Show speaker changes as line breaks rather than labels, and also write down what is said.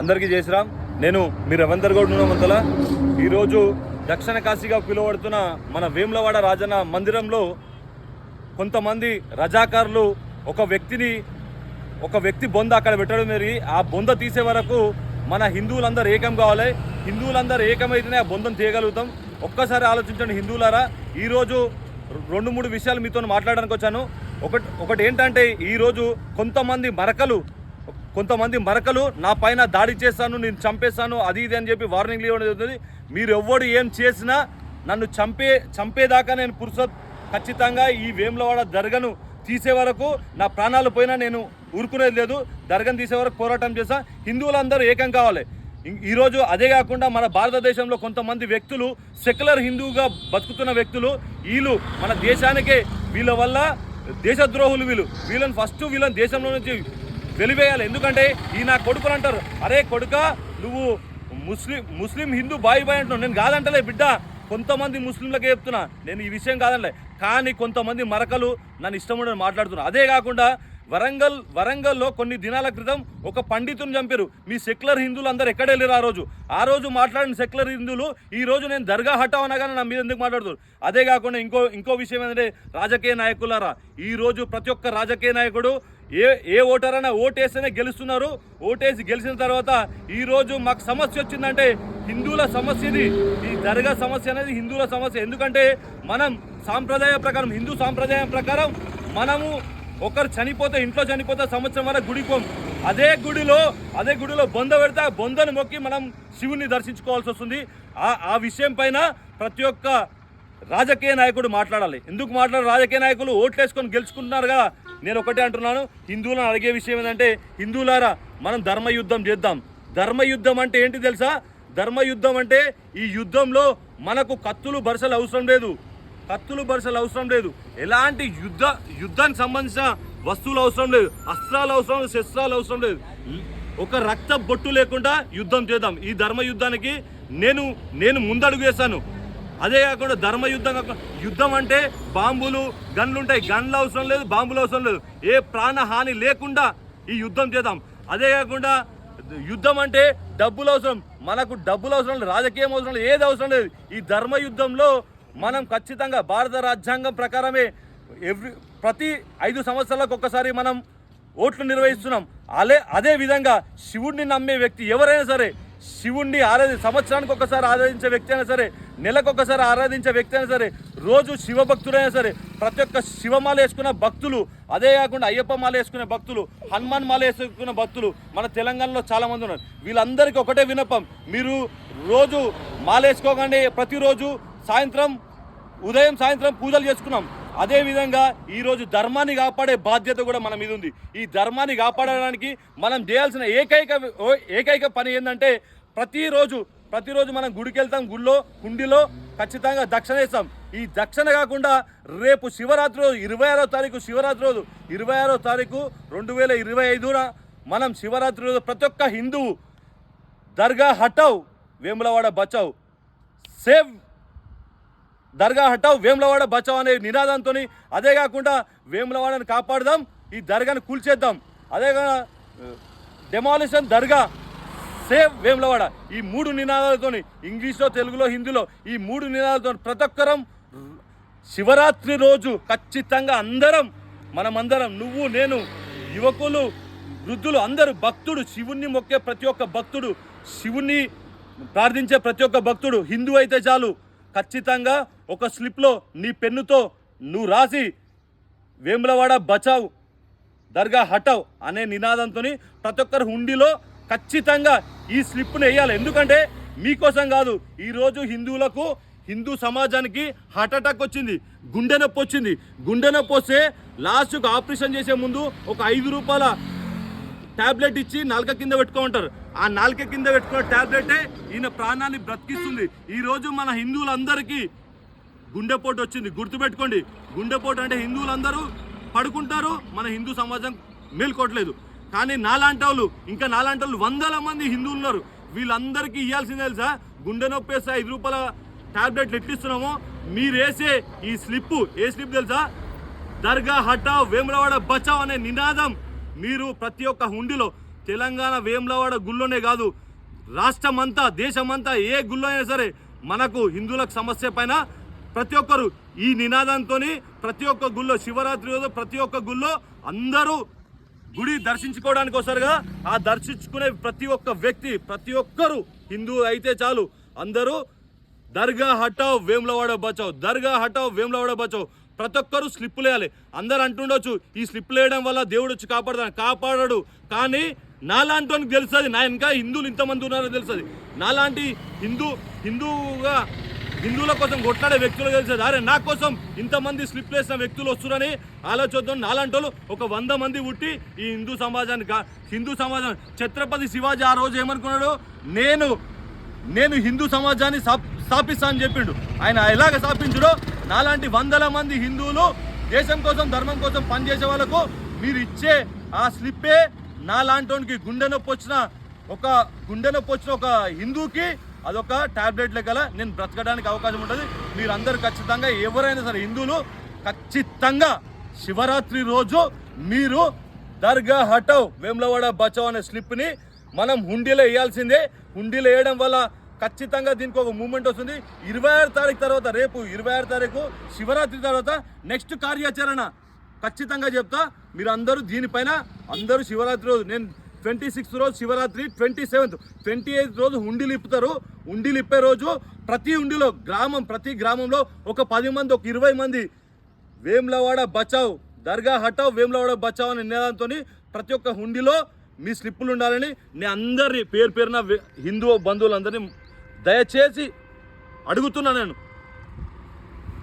అందరికీ చేసిరాం నేను మీ రవీందర్ గౌడ్ నూనెమంతల ఈరోజు దక్షిణ కాశీగా పిలువబడుతున్న మన వేములవాడ రాజన్న మందిరంలో కొంతమంది రజాకారులు ఒక వ్యక్తిని ఒక వ్యక్తి బొంద అక్కడ పెట్టడం మరి ఆ బొంద తీసే వరకు మన హిందువులందరూ ఏకం కావాలి. హిందువులందరూ ఏకమైతేనే ఆ బొందం తీయగలుగుతాం. ఒక్కసారి ఆలోచించండి హిందువులారా ఈరోజు రెండు మూడు విషయాలు మీతో మాట్లాడడానికి వచ్చాను. ఒకటి ఒకటి ఏంటంటే ఈరోజు కొంతమంది మరకలు కొంతమంది మరకలు నా పైన దాడి చేస్తాను నేను చంపేస్తాను అది ఇది అని చెప్పి వార్నింగ్ ఇవ్వడం జరుగుతుంది. మీరు ఎవ్వడు ఏం చేసినా నన్ను చంపే చంపేదాకా నేను పురుషత్ ఖచ్చితంగా ఈ వేములవాడ దర్గను తీసే వరకు నా ప్రాణాలు పోయినా నేను ఊరుకునేది లేదు. దర్గను తీసే వరకు పోరాటం చేశా. హిందువులందరూ ఏకం కావాలి. ఈరోజు అదే కాకుండా మన భారతదేశంలో కొంతమంది వ్యక్తులు సెక్యులర్ హిందువుగా బతుకుతున్న వ్యక్తులు వీళ్ళు మన దేశానికే వీళ్ళ వల్ల దేశద్రోహులు వీళ్ళు. వీళ్ళని ఫస్ట్ వీళ్ళని దేశంలో నుంచి వెలివేయాలి. ఎందుకంటే ఈ నా కొడుకులు అంటారు అరే కొడుక నువ్వు ముస్లిం ముస్లిం హిందూ బాయ్ బాయ్ అంటున్నావు. నేను కాదంటలే బిడ్డ కొంతమంది ముస్లింలకే చెప్తున్నా. నేను ఈ విషయం కాదంటలే. కానీ కొంతమంది మరకలు నన్ను ఇష్టం ఉండని మాట్లాడుతున్నా అదే కాకుండా వరంగల్ వరంగల్లో కొన్ని దినాల క్రితం ఒక పండితుని చంపారు. మీ సెక్యులర్ హిందువులు అందరు ఎక్కడ వెళ్ళారు ఆ రోజు? ఆ రోజు మాట్లాడిన సెక్యులర్ హిందువులు ఈ రోజు నేను దర్గా హటావ్ అనగానే నా మీద ఎందుకు మాట్లాడుతారు అదే కాకుండా ఇంకో ఇంకో విషయం ఏంటంటే రాజకీయ నాయకులారా ఈ రోజు ప్రతి ఒక్క రాజకీయ నాయకుడు ఏ ఏ ఓటరైనా ఓటేస్తేనే గెలుస్తున్నారు. ఓటేసి గెలిచిన తర్వాత ఈరోజు మాకు సమస్య వచ్చిందంటే హిందువుల సమస్య ఇది. ఈ దర్గా సమస్య అనేది హిందువుల సమస్య. ఎందుకంటే మనం సాంప్రదాయ ప్రకారం హిందూ సాంప్రదాయం ప్రకారం మనము ఒకరు చనిపోతే ఇంట్లో చనిపోతే సంవత్సరం వరకు గుడికి అదే గుడిలో అదే గుడిలో బొంద పెడితే ఆ బొందను మొక్కి మనం శివుని దర్శించుకోవాల్సి వస్తుంది. ఆ ఆ విషయం పైన ప్రతి ఒక్క రాజకీయ నాయకుడు మాట్లాడాలి. ఎందుకు మాట్లాడారు రాజకీయ నాయకులు ఓట్లేసుకొని గెలుచుకుంటున్నారు కదా. నేను ఒకటే అంటున్నాను హిందువులను అడిగే విషయం ఏంటంటే హిందువులారా మనం ధర్మయుద్ధం చేద్దాం. ధర్మయుద్ధం అంటే ఏంటి తెలుసా? ధర్మయుద్ధం అంటే ఈ యుద్ధంలో మనకు కత్తులు బరసలు అవసరం లేదు. కత్తులు బరసలు అవసరం లేదు. ఎలాంటి యుద్ధ యుద్ధానికి సంబంధించిన వస్తువులు అవసరం లేదు. అస్త్రాలు అవసరం లేదు శస్త్రాలు అవసరం లేదు. ఒక రక్త బొట్టు లేకుండా యుద్ధం చేద్దాం. ఈ ధర్మ యుద్ధానికి నేను నేను ముందడుగు వేస్తాను అదే కాకుండా ధర్మ యుద్ధం యుద్ధం అంటే బాంబులు గన్లు ఉంటాయి. గన్లు అవసరం లేదు బాంబులు అవసరం లేదు. ఏ ప్రాణహాని లేకుండా ఈ యుద్ధం చేద్దాం. అదే కాకుండా యుద్ధం అంటే డబ్బులు అవసరం. మనకు డబ్బులు అవసరం లేదు రాజకీయం అవసరం లేదు ఏది అవసరం లేదు. ఈ ధర్మ యుద్ధంలో మనం ఖచ్చితంగా భారత రాజ్యాంగం ప్రకారమే ఎవ్రీ ప్రతి ఐదు సంవత్సరాలకు ఒక్కసారి మనం ఓట్లు నిర్వహిస్తున్నాం. అలే అదే విధంగా శివుణ్ణి నమ్మే వ్యక్తి ఎవరైనా సరే శివుణ్ణి ఆరాధి సంవత్సరానికి ఒకసారి ఆరాధించే వ్యక్తి అయినా సరే నెలకొకసారి ఆరాధించే వ్యక్తి అయినా సరే రోజు శివభక్తుడైనా సరే ప్రతి ఒక్క శివమాల వేసుకున్న భక్తులు అదే కాకుండా అయ్యప్ప మాల వేసుకునే భక్తులు హనుమాన్ మాల వేసుకున్న భక్తులు మన తెలంగాణలో చాలామంది ఉన్నారు. వీళ్ళందరికీ ఒకటే వినపం మీరు రోజు మాల వేసుకోకండి ప్రతిరోజు సాయంత్రం ఉదయం సాయంత్రం పూజలు చేసుకున్నాం. అదేవిధంగా ఈరోజు ధర్మాన్ని కాపాడే బాధ్యత కూడా మన మీద ఉంది. ఈ ధర్మాన్ని కాపాడడానికి మనం చేయాల్సిన ఏకైక ఓ- ఏకైక పని ఏంటంటే ప్రతిరోజు ప్రతిరోజు మనం గుడికి వెళ్తాం గుడిలో కుండిలో ఖచ్చితంగా దక్షిణ ఇస్తాం ఈ దక్షిణ కాకుండా రేపు శివరాత్రి రోజు ఇరవై ఆరో తారీఖు శివరాత్రి రోజు ఇరవై ఆరో తారీఖు రెండు వేల ఇరవై ఐదున మనం శివరాత్రి రోజు ప్రతి ఒక్క హిందువు దర్గా హటావ్ వేములవాడ బచావ్. సేవ్ దర్గా హటావ్ వేములవాడ బచావ్ అనే నినాదంతో అదే కాకుండా వేములవాడని కాపాడదాం ఈ దర్గాను కూల్చేద్దాం. అదే డెమాలిషన్ దర్గా సేవ్ వేములవాడ. ఈ మూడు నినాదాలతో ఇంగ్లీష్లో తెలుగులో హిందీలో ఈ మూడు నినాదాలతో ప్రతి ఒక్కరం శివరాత్రి రోజు ఖచ్చితంగా అందరం మనమందరం నువ్వు నేను యువకులు వృద్ధులు అందరూ భక్తుడు శివుణ్ణి మొక్కే ప్రతి ఒక్క భక్తుడు శివుణ్ణి ప్రార్థించే ప్రతి ఒక్క భక్తుడు హిందూ అయితే చాలు. ఖచ్చితంగా ఒక స్లిప్లో నీ పెన్నుతో నువ్వు రాసి వేములవాడ బచావ్ దర్గా హటవ్ అనే నినాదంతో ప్రతి ఒక్కరు హుండీలో ఖచ్చితంగా ఈ స్లిప్ను వేయాలి. ఎందుకంటే మీకోసం కాదు ఈరోజు హిందువులకు హిందూ సమాజానికి హార్ట్ అటాక్ వచ్చింది గుండె నొప్పి వచ్చింది. గుండె నొప్పి వస్తే లాస్ట్కు ఆపరేషన్ చేసే ముందు ఒక ఐదు రూపాయల టాబ్లెట్ ఇచ్చి నాలుక కింద పెట్టుకోమంటారు ఆ నాలుక కింద పెట్టుకున్న ట్యాబ్లెటే ఈయన ప్రాణాన్ని బ్రతికిస్తుంది. ఈరోజు మన హిందువులందరికీ గుండెపోటు వచ్చింది. గుర్తుపెట్టుకోండి గుండెపోటు అంటే హిందువులందరూ పడుకుంటారు మన హిందూ సమాజం మేల్కోవట్లేదు. కానీ నాలాంటి వాళ్ళు ఇంకా నాలాంటి వాళ్ళు వందల మంది హిందువులు ఉన్నారు. వీళ్ళందరికీ ఇవ్వాల్సింది తెలుసా? గుండె నొప్పి వేస్తే ఐదు రూపాయల టాబ్లెట్లు ఎట్లిస్తున్నామో? మీరు వేసే ఈ స్లిప్ ఏ స్లిప్ తెలుసా? దర్గా హఠావ్ వేములవాడ బచావ్ అనే నినాదం. మీరు ప్రతి ఒక్క హుండీలో తెలంగాణ వేములవాడ గుళ్ళోనే కాదు రాష్ట్రమంతా దేశమంతా ఏ గుళ్ళో అయినా సరే మనకు హిందువులకు సమస్య పైన ప్రతి ఒక్కరు ఈ నినాదంతో ప్రతి ఒక్క గుళ్ళో శివరాత్రి రోజు ప్రతి ఒక్క గుళ్ళో అందరూ గుడి దర్శించుకోవడానికి వస్తారుగా. ఆ దర్శించుకునే ప్రతి ఒక్క వ్యక్తి ప్రతి ఒక్కరు హిందూ అయితే చాలు. అందరూ దర్గా హటావ్ వేములవాడ బచావ్ దర్గా హటావ్ వేములవాడ బచావ్. ప్రతి ఒక్కరు స్లిప్పులు వేయాలి అందరు అంటుండొచ్చు ఈ స్లిప్పులు వేయడం వల్ల దేవుడు వచ్చి కాపాడతాను కాపాడడు. కానీ నాలాంటి తెలుస్తుంది. నా ఇంకా హిందువులు ఇంతమంది ఉన్నారో తెలుస్తుంది. నాలాంటి హిందూ హిందూగా హిందువుల కోసం కొట్లాడే వ్యక్తులు తెలిసేది. అరే నా కోసం ఇంతమంది స్లిప్ వేసిన వ్యక్తులు వస్తున్నారని ఆలోచిద్దాం నాలాంటి ఒక వంద మంది పుట్టి ఈ హిందూ సమాజానికి హిందూ సమాజం ఛత్రపతి శివాజీ ఆ రోజు ఏమనుకున్నాడు? నేను నేను హిందూ సమాజాన్ని స్థాప్- స్థాపిస్తా అని చెప్పిండు. ఆయన ఎలాగ స్థాపించడో నాలాంటి వందల మంది హిందువులు దేశం కోసం ధర్మం కోసం పనిచేసే వాళ్ళకు మీరు ఇచ్చే ఆ స్లిప్పే నాలాంటోనికి గుండె నొప్పి వచ్చిన ఒక గుండె నొప్పి వచ్చిన ఒక హిందూకి అదొక ట్యాబ్లెట్ లెక్కల నేను బ్రతకడానికి అవకాశం ఉంటుంది. మీరందరూ ఖచ్చితంగా ఎవరైనా సరే హిందువులు ఖచ్చితంగా శివరాత్రి రోజు మీరు దర్గా హటవ్ వేములవాడ బచావ్ అనే స్లిప్ని మనం హుండీలో వేయాల్సిందే. హుండీలో వేయడం వల్ల ఖచ్చితంగా దీనికి ఒక మూమెంట్ వస్తుంది. ఇరవై ఆరు తారీఖు తర్వాత రేపు ఇరవై ఆరు తారీఖు శివరాత్రి తర్వాత నెక్స్ట్ కార్యాచరణ ఖచ్చితంగా చెప్తా. మీరు అందరూ దీనిపైన అందరూ శివరాత్రి రోజు నేను ట్వంటీ సిక్స్త్ రోజు Shivaratri twenty seventh. Twenty eighth రోజు హుండీలు ఇప్పుతారు హుండీలు ఇప్పే రోజు ప్రతి హుండీలో గ్రామం ప్రతి గ్రామంలో ఒక పది మంది ఒక ఇరవై మంది. వేములవాడ బచావ్ దర్గా హటావ్ వేములవాడ బచావ్ అనే నినాదంతో ప్రతి ఒక్క హుండీలో మీ స్లిప్పులు ఉండాలని నేను అందరి పేరు పేరున హిందూ బంధువులందరినీ దయచేసి అడుగుతున్నా నేను.